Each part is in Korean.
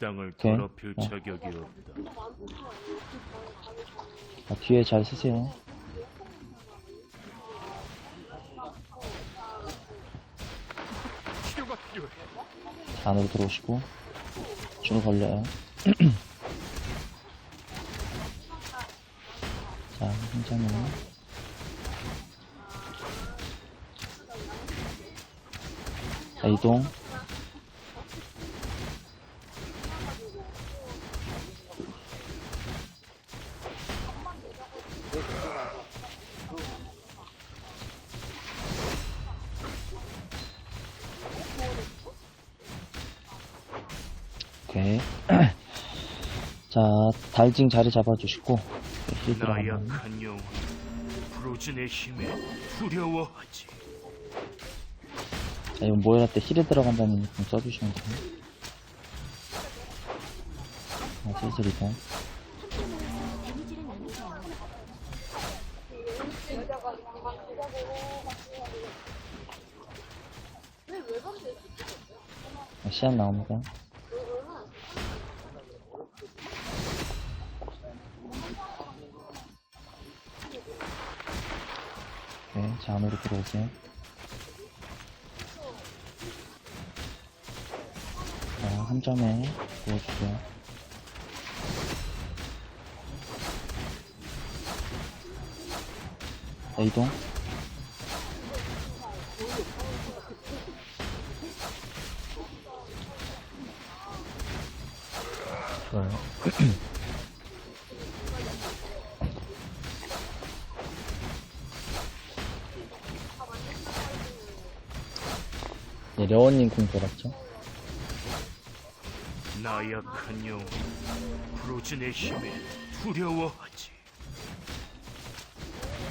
땅을 오케이. 더럽힐 어. 자격이 없다. 아, 뒤에 잘 쓰세요. 치료가 필요해. 안으로 들어오시고 줄 걸려요. 자, 한장은 자, 이동. 오케이. 자, 달징 자리 잡아주시고 나약한 영혼, 브로즌의 힘에 두려워하지. 자, 이건 모여라 때 힐에 들어간다는 느낌 써주시면 돼요. 자, 슬슬 이동. 자, 시간 나옵니다. 네, 자, 안으로 들어오세요. 자, 한 점에 보여주세요. 자, 이동. 좋아요. 네, 려원님 궁 돌았죠? 나약한 영혼, 브로즌의 힘에 두려워하지.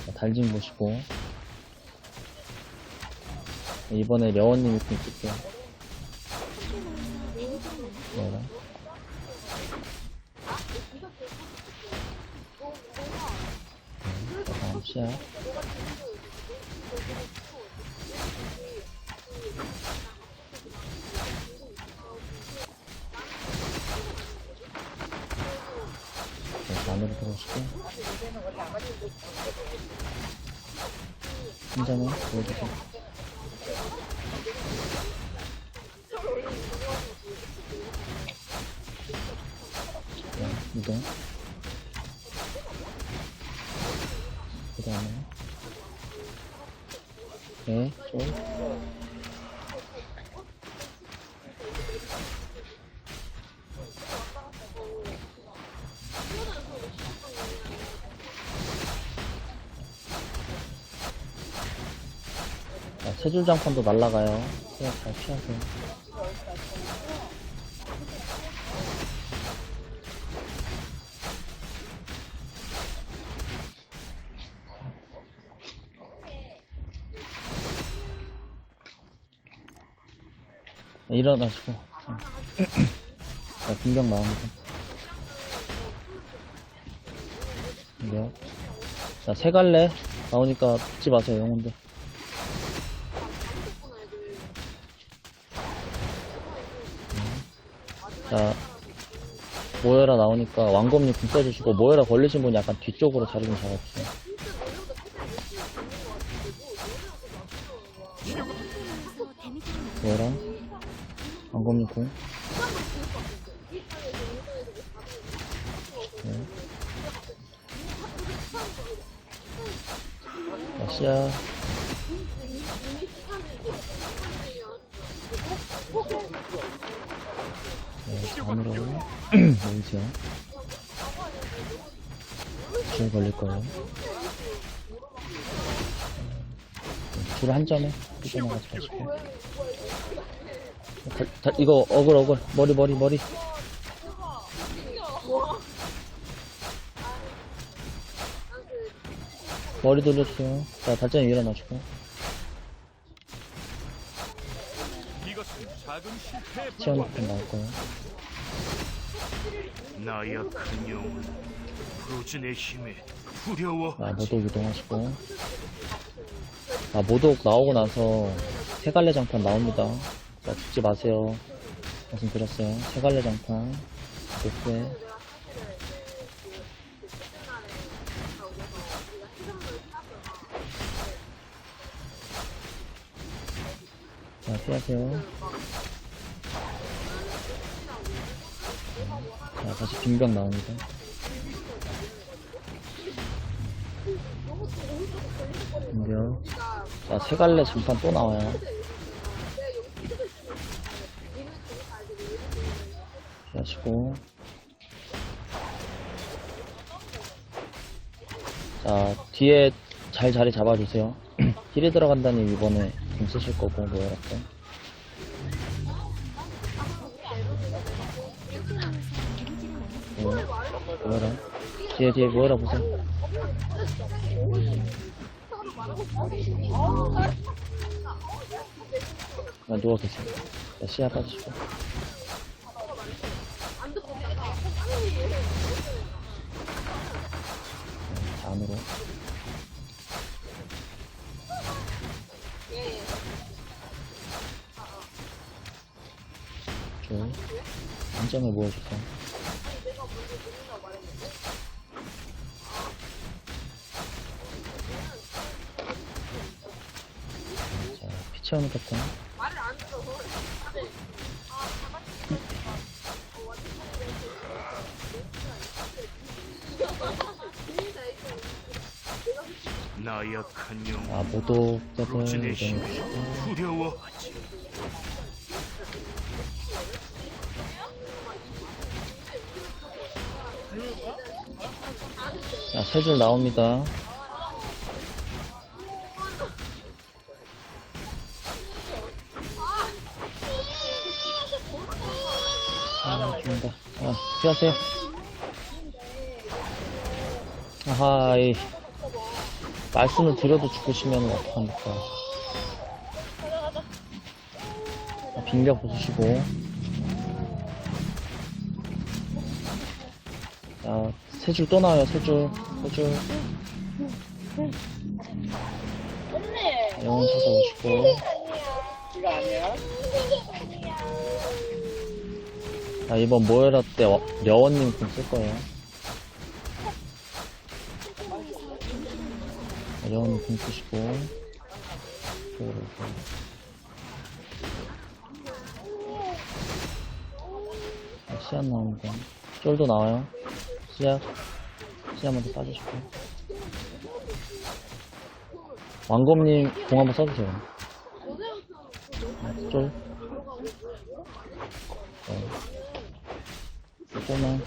자, 달진 보시고 네, 이번에 려원님 이렇게 쓸게요 네. 다음 시야 네, 안으로 들어오시고 한 점에 보여주세요. 네, 이동. 그 다음에, 네, 쭉. 세줄 장판도 날라가요. 그냥 잘 피하세요. 네, 일어나시고. 자, 공격 나옵니다. 공격. 자, 세 갈래 나오니까 붙지 마세요, 영혼들. 자, 모여라 나오니까 왕검님 궁 써주시고, 모여라 걸리신 분이 약간 뒤쪽으로 자리 좀 잡아주세요. 모여라. 왕검님 궁. 네. 자, 시야. 네, 안으로 모이세요. 줄 걸릴 거예요. 줄 한 점에 삐져나가지 마시고. 다, 다, 이거 어글 어글 머리 머리 머리. 머리 돌려주세요. 자, 달장이 일어나시고. 치어놓고 나올 거예요. 나약한 영혼, 브로즌의 힘에 자, 두려워하지. 모독 이동하시고. 자, 모독 나오고 나서 세 갈래 장판 나옵니다. 자, 죽지 마세요. 말씀드렸어요. 세 갈래 장판, 녹색. 자, 피하세요. 자, 다시 빙병 나옵니다. 빙병. 자, 세 갈래 장판 또 나와요. 하시고 자 뒤에 잘 자리 잡아주세요 힐이 들어간다니 이번에 공 쓰실 거고 또 네, 뭐라? 뒤에 뒤에 뭐라 보세요? 그냥 누워 계세요 자, 시야 빠지시고. 자, 안으로. 쭉 안점을 모여주세요 자 피치오는 패턴 나약한 영혼 아 모독 프로즈의 힘에 이동해주시고 두려워하지 세 줄 나옵니다. 아, 죽는다. 아, 피하세요. 아하, 이. 말씀을 드려도 죽으시면 어떡합니까. 자, 빙벽 부수시고. 자, 세 줄 또 나와요, 세 줄. 세 줄. 영혼 찾아오시고. 이거 아니야? 자, 이번 모여라 때 어- 려원님 좀쓸 거예요. 자, 려원님 좀 쓰시고. 이렇게. 자, 씨앗 나옵니다. 쫄도 나와요. 씨앗. 씨앗 먼저 빠주시고. 왕검님 공 한번 써주세요. 자, 쫄. 네. 쫄만.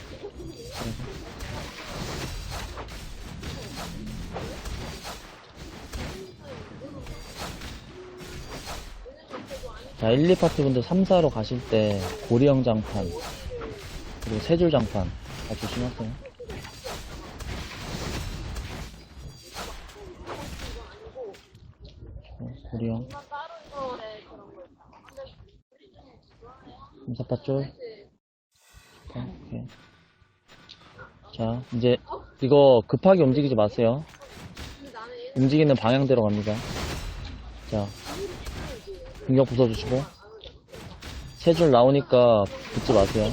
자, 1, 2파트 분들 3, 4로 가실 때 고리형 장판 그리고 세 줄 장판 다 조심하세요. 3, 4파 줄 오케이. 자, 이제 이거 급하게 움직이지 마세요. 움직이는 방향대로 갑니다. 자, 공격 부숴주시고 세 줄 나오니까 붙지 마세요.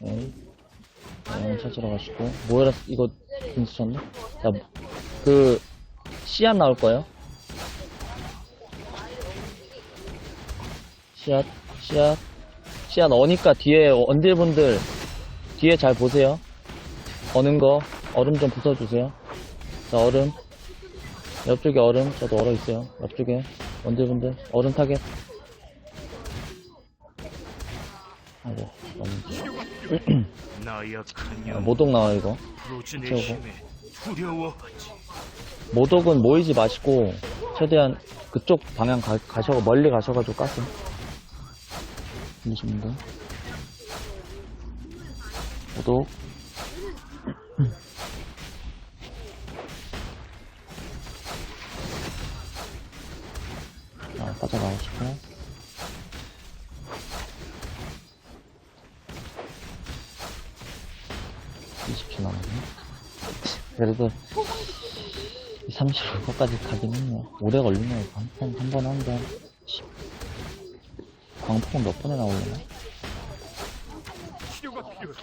네. 네, 찾으러 가시고 뭐라 이거 괜찮네. 자, 그 씨앗 나올 거예요. 씨앗, 씨앗, 씨앗 어니까 뒤에 원딜분들 뒤에 잘 보세요. 어는 거 얼음 좀 부숴주세요. 자 얼음 옆쪽에 얼음 저도 얼어 있어요. 옆쪽에 원딜분들 얼음 타겟. 아이고 너무 아, 모독 나와 이거. 채우고. 모독은 모이지 마시고 최대한 그쪽 방향 가, 가셔 멀리 가셔가지고. 들리시는 분. 모독. 자, 빠져나오시고. 그래도 235까지 가긴 했네. 오래 걸리네요. 한, 한번한 번. 씨. 광폭은 몇 번에 필요해.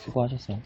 수고하셨어요.